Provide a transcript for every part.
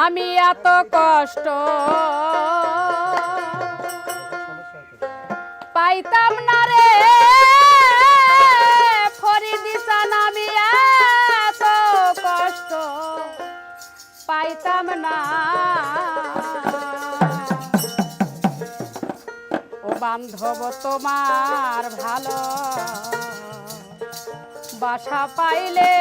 আমি এত কষ্ট পাইতাম না রে। ফরিদিসান আমি এত কষ্ট পাইতাম না। ও বান্ধব তোমার ভালো বাসা পাইলে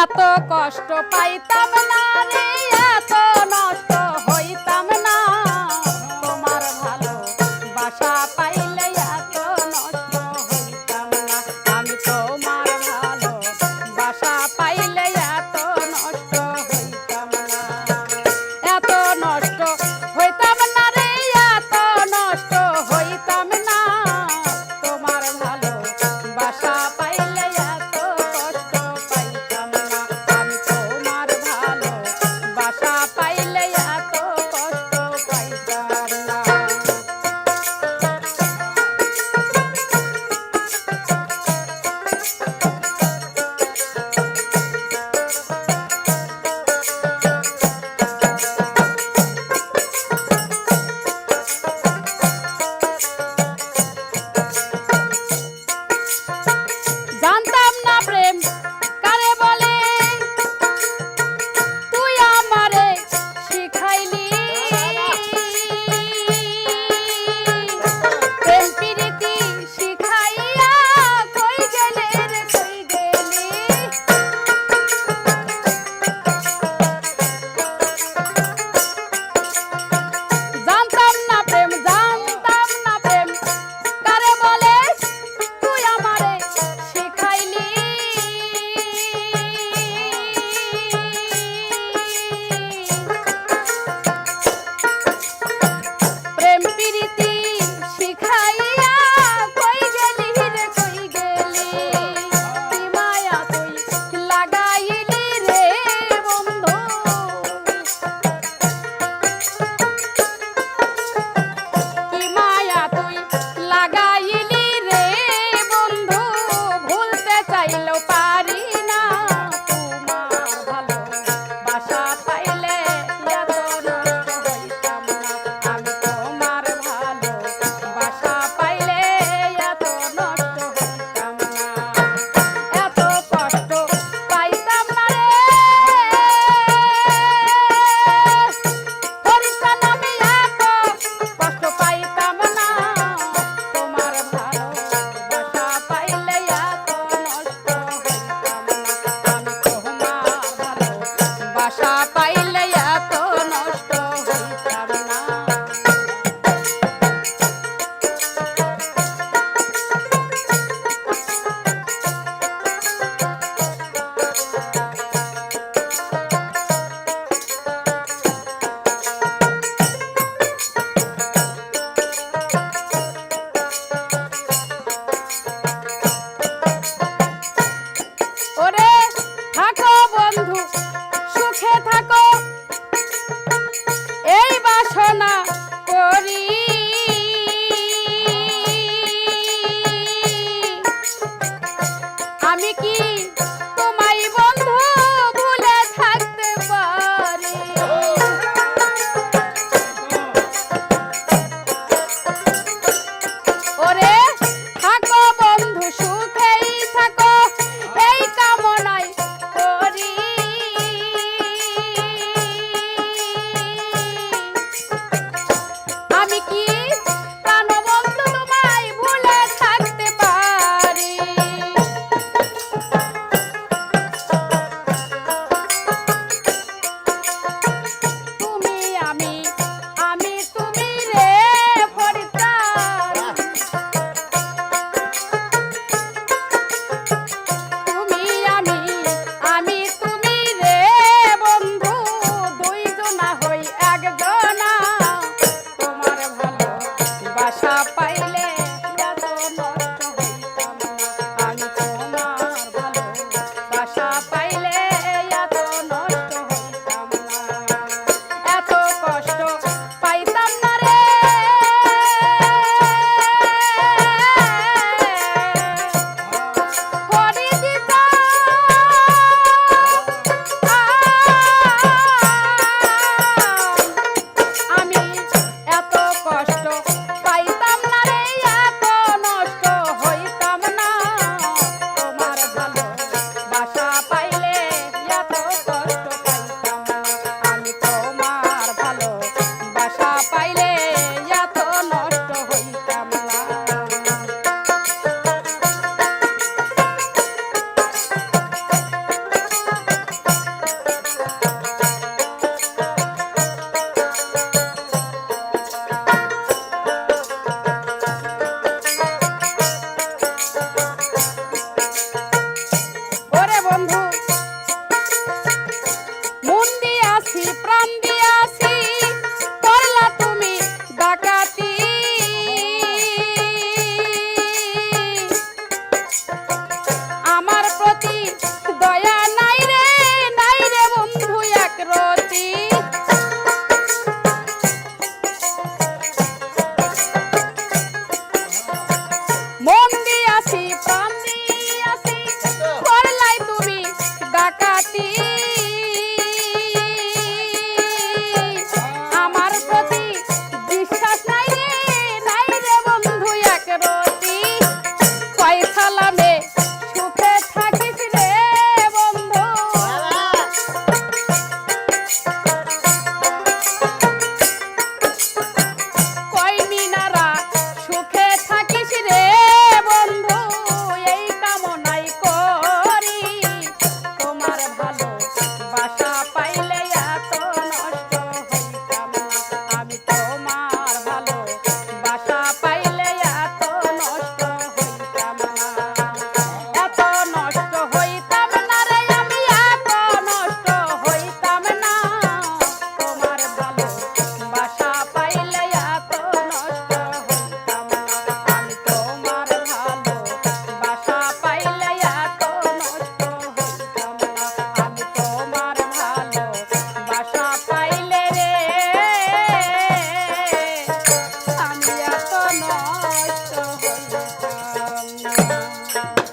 এত কষ্ট পাইতাম না রে। আমি কি pa pa